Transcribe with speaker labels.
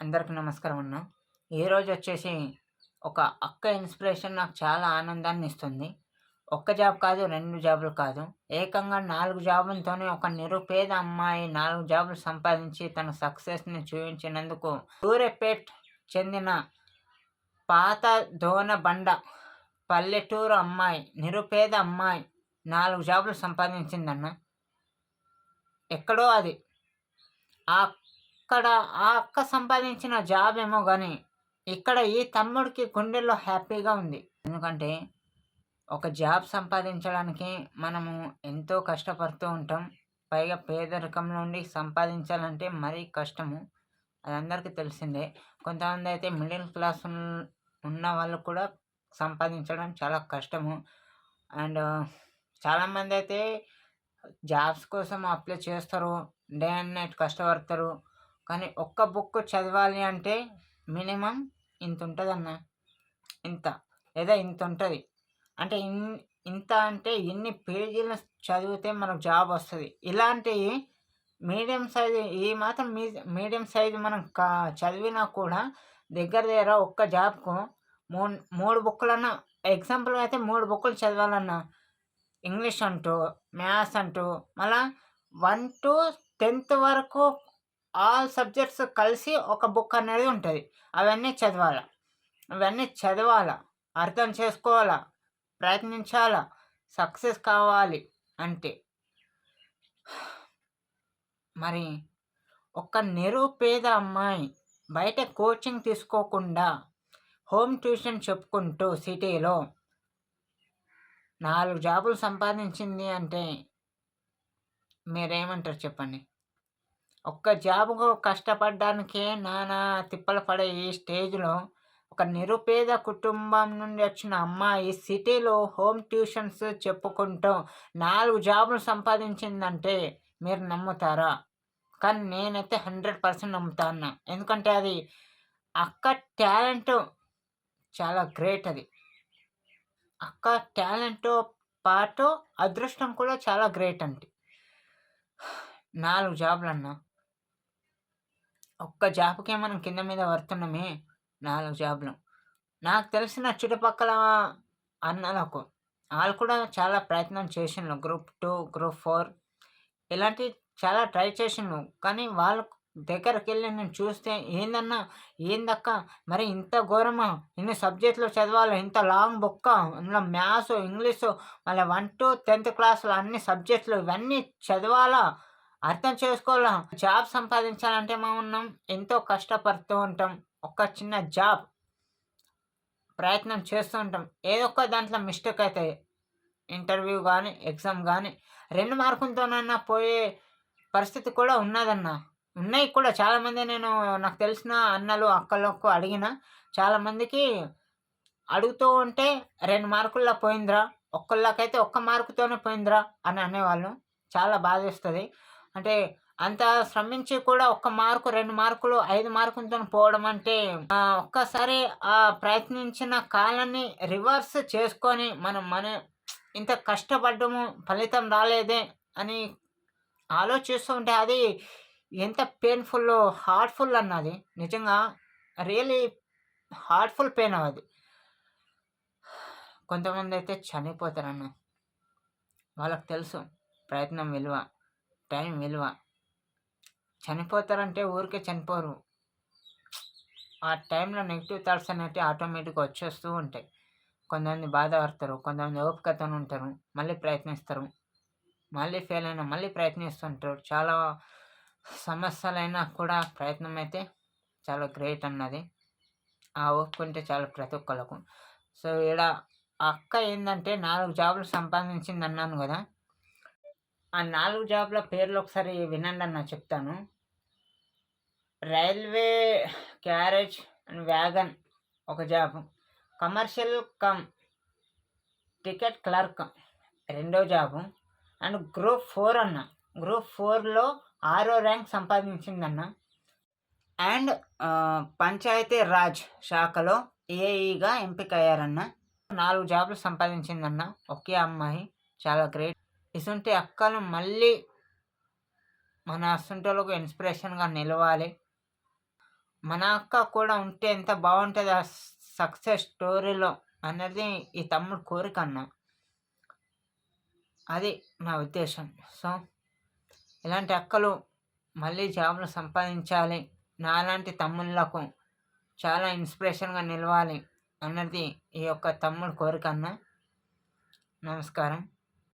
Speaker 1: అందరికి నమస్కారం అన్న. ఈరోజు వచ్చేసి ఒక అక్క ఇన్స్పిరేషన్ నాకు చాలా ఆనందాన్ని ఇస్తుంది. ఒక్క జాబ్ కాదు రెండు జాబులు కాదు. ఏకంగా నాలుగు జాబులతోనే ఒక నిరుపేద అమ్మాయి నాలుగు జాబులు సంపాదించి తన సక్సెస్ని చూపించినందుకు సూర్యపేట్ చెందిన పాత దోన బండ పల్లెటూరు అమ్మాయి నిరుపేద అమ్మాయి నాలుగు జాబులు సంపాదించిందన్న. ఎక్కడో అది. ఆ అక్కడ ఆ అక్క సంపాదించిన జాబ్ ఏమో కానీ ఇక్కడ ఈ తమ్ముడికి గుండెల్లో హ్యాపీగా ఉంది. ఎందుకంటే ఒక జాబ్ సంపాదించడానికి మనము ఎంతో కష్టపడుతూ ఉంటాం. పైగా పేదరికం నుండి సంపాదించాలంటే మరీ కష్టము. అది అందరికీ తెలిసిందే. కొంతమంది అయితే మిడిల్ క్లాస్ ఉన్న వాళ్ళు కూడా సంపాదించడం చాలా కష్టము. అండ్ చాలామంది అయితే జాబ్స్ కోసం అప్లై చేస్తారు. డే అండ్ నైట్ కష్టపడతారు. కానీ ఒక్క బుక్ చదవాలి అంటే మినిమం ఇంత ఉంటుంది అన్న ఇంత. లేదా ఇంత ఉంటుంది అంటే ఇన్ ఇంత అంటే ఎన్ని పేజీలు చదివితే మనకు జాబ్ వస్తుంది. ఇలాంటివి మీడియం సైజు ఈ మాత్రం మీ మీడియం సైజు మనం కా చదివినా కూడా దగ్గర దగ్గర ఒక్క జాబ్కు మూడు మూడు బుక్కులన్నా ఎగ్జాంపుల్ అయితే మూడు బుక్కులు చదవాలన్నా ఇంగ్లీష్ అంటూ మ్యాథ్స్ అంటూ మళ్ళా వన్ టు టెన్త్ వరకు ఆల్ సబ్జెక్ట్స్ కలిసి ఒక బుక్ అనేది ఉంటుంది. అవన్నీ చదవాలి? అవన్నీ చదవాలా? అర్థం చేసుకోవాలా? ప్రయత్నించాలా? సక్సెస్ కావాలి అంటే. మరి ఒక నిరుపేద అమ్మాయి బయట కోచింగ్ తీసుకోకుండా హోమ్ ట్యూషన్ చెప్పుకుంటూ సిటీలో నాలుగు జాబులు సంపాదించింది అంటే మీరేమంటారు చెప్పండి? ఒక్క జాబ్కు కష్టపడడానికే నానా తిప్పలు పడే ఈ స్టేజ్లో ఒక నిరుపేద కుటుంబం నుండి వచ్చిన అమ్మాయి సిటీలో హోమ్ ట్యూషన్స్ చెప్పుకుంటూ నాలుగు జాబులు సంపాదించిందంటే మీరు నమ్ముతారా? కానీ నేనైతే హండ్రెడ్ పర్సెంట్ నమ్ముతాను ఎందుకంటే అది అక్క టాలెంట్ చాలా గ్రేట్ అది. అక్క టాలెంట్తో పాటు అదృష్టం కూడా చాలా గ్రేట్ అండి. నాలుగు జాబులు అన్నా ఒక్క జాబ్కే మనం కింద మీద పడుతున్నామే? నాలుగు జాబ్లు. నాకు తెలిసిన చుట్టుపక్కల అన్నలకు వాళ్ళు కూడా చాలా ప్రయత్నం చేసిండ్రు. Group two group four. ఇలాంటి చాలా ట్రై చేసిండ్రు. కానీ వాళ్ళ దగ్గరికి వెళ్ళి నేను చూస్తే ఏందన్నా? ఏందక్క? మరి ఇంత ఘోరమా? ఇన్ని సబ్జెక్టులు చదవాలి? ఇంత లాంగ్ బుక్క? అందులో మ్యాథ్స్ ఇంగ్లీషు మళ్ళీ వన్ టు టెన్త్ క్లాసులు అన్ని సబ్జెక్టులు ఇవన్నీ చదవాలా? అర్థం చేసుకోవాలా జాబ్ సంపాదించాలంటే మనం ఎంతో కష్టపడుతూ ఉంటాం. ఒక చిన్న జాబ్ ప్రయత్నం చేస్తూ ఉంటాం. ఏదో ఒక దాంట్లో మిస్టేక్ అవుతాయి ఇంటర్వ్యూ కానీ ఎగ్జామ్ కానీ రెండు మార్కులతోనన్నా పోయే పరిస్థితి కూడా ఉన్నదన్న. ఉన్నాయి కూడా. చాలామంది నేను నాకు తెలిసిన అన్నలు అక్కలకు అడిగిన చాలామందికి అడుగుతూ ఉంటే రెండు మార్కుల్లో పోయిందిరా ఒక్కళ్ళకైతే ఒక్క మార్కుతోనే పోయిందిరా అని అనేవాళ్ళు. చాలా బాధేస్తుంది. అంటే అంత శ్రమించి కూడా ఒక్క మార్కు రెండు మార్కులు ఐదు మార్కులతో పోవడం అంటే ఒక్కసారి ఆ ప్రయత్నించిన కాలాన్ని రివర్స్ చేసుకొని మనం మన ఇంత కష్టపడ్డము ఫలితం రాలేదే అని ఆలోచిస్తూ ఉంటే అది ఎంత పెయిన్ఫుల్ హార్ట్ఫుల్ అన్నది. నిజంగా రియలీ హార్ట్ఫుల్ పెయిన్ అది. కొంతమంది అయితే చనిపోతారన్న. వాళ్ళకి తెలుసు ప్రయత్నం విలువ. టైం విలువ. చనిపోతారంటే ఊరికే చనిపోరు. ఆ టైంలో నెగిటివ్ థాట్స్ అనేవి ఆటోమేటిక్గా వచ్చేస్తూ ఉంటాయి. కొంతమంది బాధపడతారు కొంతమంది ఓపికతో ఉంటారు మళ్ళీ ప్రయత్నిస్తారు. మళ్ళీ ఫెయిల్ అయినా మళ్ళీ ప్రయత్నిస్తుంటారు. చాలా సమస్యలైనా కూడా ప్రయత్నం అయితే చాలా గ్రేట్ అన్నది. ఆ ఓపుకుంటే చాలా ప్రతి ఒక్కళ్ళకు. సో ఇక్కడ అక్క ఏంటంటే నాలుగు జాబులు సంపాదించింది అన్నాను కదా. ఆ నాలుగు జాబ్ల పేర్లు ఒకసారి వినండి అన్న చెప్తాను. రైల్వే క్యారేజ్ అండ్ వ్యాగన్ ఒక job. Commercial cum ticket clerk రెండో జాబు. అండ్ గ్రూప్ ఫోర్ అన్న గ్రూప్ ఫోర్లో ఆరో ర్యాంక్ సంపాదించిందన్న. అండ్ పంచాయతీ రాజ్ శాఖలో ఏఈగా ఎంపిక అయ్యారన్న నాలుగు జాబులు సంపాదించిందన్న. ఒకే అమ్మాయి. చాలా గ్రేట్. ఇసుంటి అక్కలు మళ్ళీ మన అసంటోళ్ళకు ఇన్స్పిరేషన్గా నిలవాలి. మన అక్క కూడా ఉంటే ఎంత బాగుంటుంది ఆ సక్సెస్ స్టోరీలో అన్నది ఈ తమ్ముడు కోరిక అన్న. అది నా ఉద్దేశం. సో ఇలాంటి అక్కలు మళ్ళీ జాబులు సంపాదించాలి. నాలాంటి తమ్ముళ్ళకు చాలా ఇన్స్పిరేషన్గా నిలవాలి అన్నది ఈ యొక్క తమ్ముడు కోరిక అన్న. నమస్కారం.